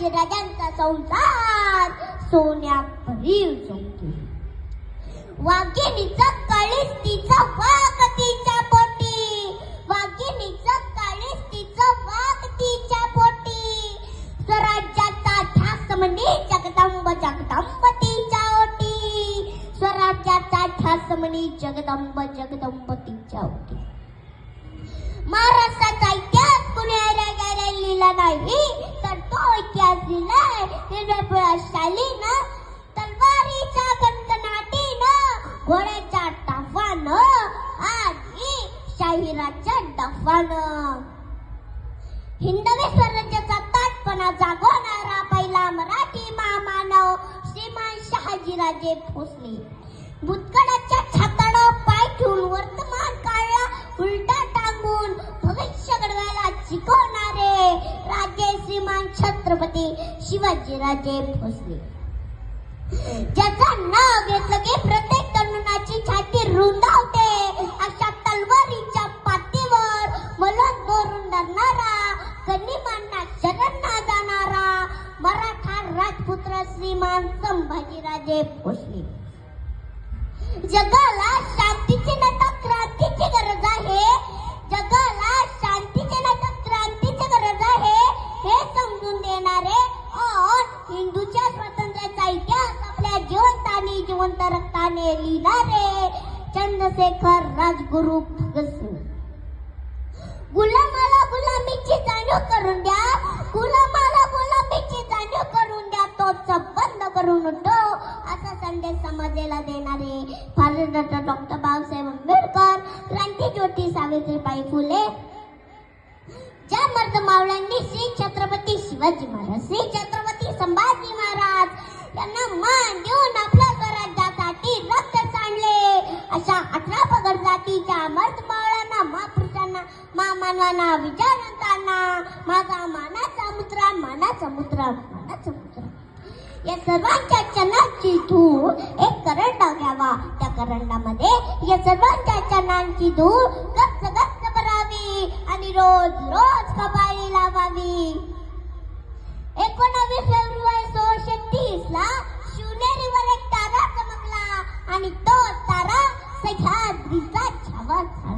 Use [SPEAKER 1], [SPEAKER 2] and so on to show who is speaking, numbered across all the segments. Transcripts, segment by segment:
[SPEAKER 1] संसार सोन्या परी उजवते वाघिणीचा काळीस तिचा वाघ तिच्या पोटी. वाघिणीचा काळीस तिचा वाघ तिच्या पोटी. स्वराज्याचा ध्यास म्हणे जगदंब जगदंब तिच्या ओटी. स्वराज्याचा ध्यास म्हणे जगदंब जगदंब तिच्या ओटी. महाराष्ट्राचा इतिहास कुणी गायला लिहिला नाही? तर तो शालीनं तलवारीच्या कणकणाटीनं घोड्याच्या टाफानं आणि शाहिराच्या डफानं हिंदवी स्वराज्याचा ताटपणा जागवणारा पहिला मराठी महामानव श्रीमान शहाजीराजे भोसले भूतकाळाच्या छाताडावर पाय ठेवून वर्तमान शिवाजीराजे भोसले ज्याचं नाव घेतलं की प्रत्येक तरुणाची छाती रुंदावते. अशा तलवारीच्या पातीवर मलत बोरून धरणारा गनिमांना शरण न जाणारा मराठा राजपुत्र श्रीमान संभाजीराजे भोसले जगाला शांतीची न क्रांतीची गरज आहे? जगाला जिवंत रक्ताने लिहिला रे चंद्रशेखर राजगुरु भगतसिंग गुलामाला गुलामीची जाणीव करून द्या. गुलामाला गुलामीची जाणीव करून द्या. तो बंद करून उठो. असा संदेश समाजाला देणारे भारतरत्न डॉक्टर बाबासाहेब आंबेडकर क्रांती ज्योती सावित्रीबाई फुले ज्या मर्द मावळ्यांनी श्री छत्रपती शिवाजी महाराज श्री छत्रपती संभाजी महामानवांना विचारताना माझा मानाचा मुद्रा मानाचा मुद्रा मानाचा मुद्रा. या सर्वांच्या चनाची धूळ एक करंडा घ्यावा. त्या करंडामध्ये या सर्वांच्या चनांची धूळ गच्च गच्च भरावी आणि रोज रोज कपाळी लावावी. एकोणावीस फेब्रुवारी सोळाशे तीस ला शिवनेरीवर एक तारा चमकला आणि तो तारा सह्याद्रीचा छावा झाला.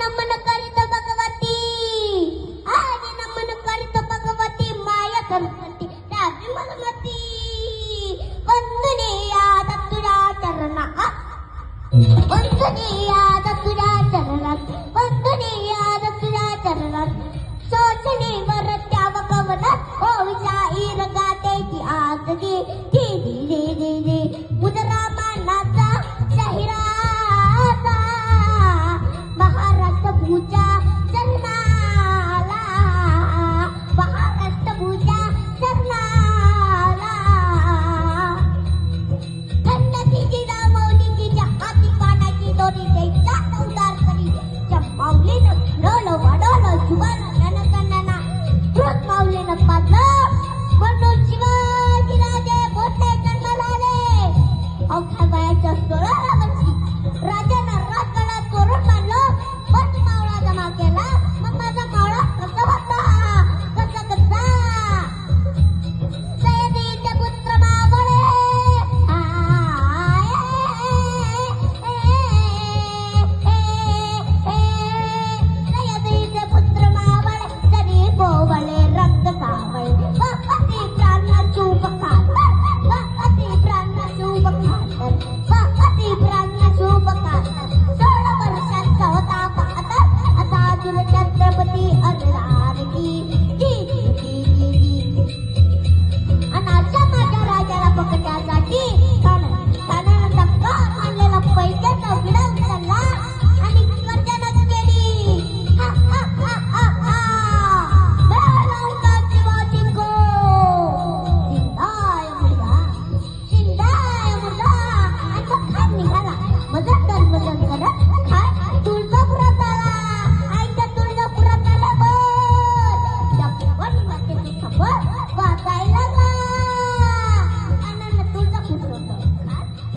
[SPEAKER 1] ನಮ್ಮನ್ನು ಕರೆದ ಭಗವತಿ ಹಾಗೆ ನಮ್ಮನ್ನು ಕರೆದ ಭಗವತಿ ಮಾಯ ಸಂಸ್ಕೃತಿ ಮಧುಮತಿ ಒಂದನೆಯಾದ ತುರಾಚರಣ ಒಂದನೆಯಾದ muchas